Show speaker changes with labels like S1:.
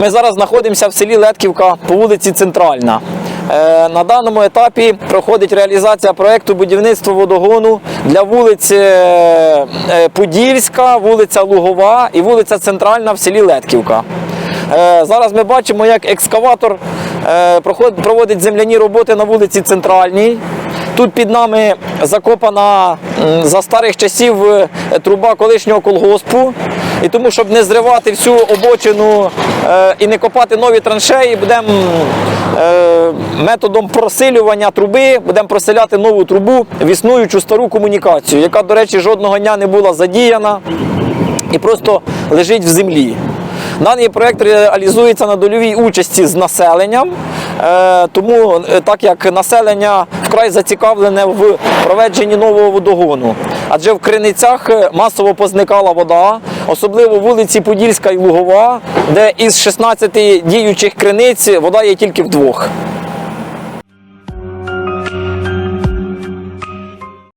S1: Ми зараз знаходимося в селі Летківка по вулиці Центральна. Е, На даному етапі проходить реалізація проєкту будівництва водогону для вулиць е, Подільська, вулиця Лугова і вулиця Центральна в селі Летківка. Е, Зараз ми бачимо, як екскаватор проводить земляні роботи на вулиці Центральній. Тут під нами закопана за старих часів труба колишнього колгоспу. І тому, щоб не зривати всю обочину е, і не копати нові траншеї, будемо е, методом просилювання труби, будемо проселяти нову трубу в існуючу стару комунікацію, яка, до речі, жодного дня не була задіяна і просто лежить в землі. Даний проект реалізується на дольовій участі з населенням, е, тому е, так як населення вкрай зацікавлене в проведенні нового водогону, адже в Криницях е, масово позникала вода, особливо вулиці Подільська і Лугова, де із 16 діючих криниць вода є тільки в двох.